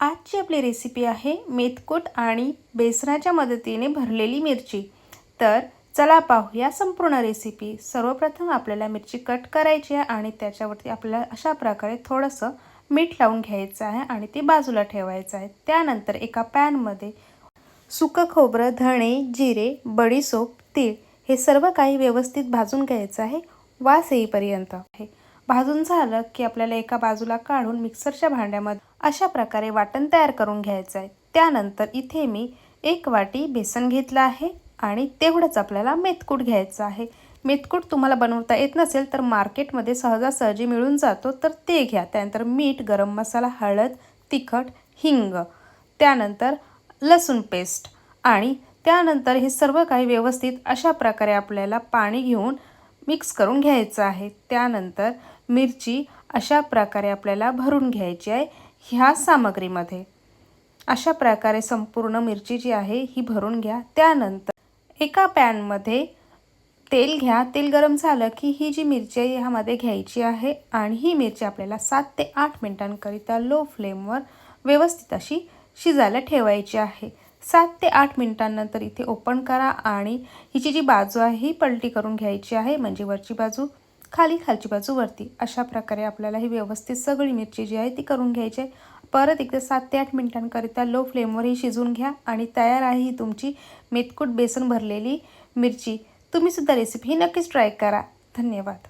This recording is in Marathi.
आजची आपली रेसिपी आहे मेथकूट आणि बेसनाच्या मदतीने भरलेली मिरची. तर चला पाहूया संपूर्ण रेसिपी सर्वप्रथम आपल्याला मिरची कट करायची आहे आणि त्याच्यावरती आपल्याला अशा प्रकारे थोडंसं मीठ लावून घ्यायचं आहे आणि ते बाजूला ठेवायचं आहे. त्यानंतर एका पॅनमध्ये सुकं खोबरं धणे जिरे बडीसोप तीळ हे सर्व काही व्यवस्थित भाजून घ्यायचं आहे. वास येईपर्यंत. आहे भाजून झालं की आपल्याला एका बाजूला काढून मिक्सरच्या भांड्यामध्ये अशा प्रकारे वाटण तयार करून घ्यायचं आहे. त्यानंतर इथे मी एक वाटी बेसन घेतलं आहे आणि तेवढंच आपल्याला मेथकूट घ्यायचं आहे. मेथकूट तुम्हाला बनवता येत नसेल तर मार्केटमध्ये सहजासहजी मिळून जातो तर ते घ्या. त्यानंतर मीठ गरम मसाला हळद तिखट हिंग त्यानंतर लसूण पेस्ट आणि त्यानंतर हे सर्व काही व्यवस्थित अशा प्रकारे आपल्याला पाणी घेऊन मिक्स करून घ्यायचं आहे. त्यानंतर मिरची अशा प्रकारे आपल्याला भरून घ्यायची आहे ह्या सामग्रीमध्ये. अशा प्रकारे संपूर्ण मिरची जी आहे ही भरून घ्या. त्यानंतर एका पॅनमध्ये तेल घ्या. तेल गरम झालं की ही जी मिरची आहे ह्यामध्ये घ्यायची आहे आणि ही मिरची आपल्याला सात ते आठ मिनिटांकरिता लो फ्लेमवर व्यवस्थित अशी शिजायला ठेवायची आहे. सात ते आठ मिनिटांनंतर इथे ओपन करा आणि हिची जी बाजू आहे ही पलटी करून घ्यायची आहे म्हणजे वरची बाजू. खाली खालची बाजू वरती. अशा प्रकारे आपल्याला ही व्यवस्थित सगळी मिरची जी आहे ती करून घ्यायची आहे. परत एकदा सात ते आठ मिनिटांकरिता लो फ्लेमवर ही शिजवून घ्या आणि तयार आहे ही तुमची मेथकूट बेसन भरलेली मिरची. तुम्हीसुद्धा रेसिपी ही नक्कीच ट्राय करा. धन्यवाद.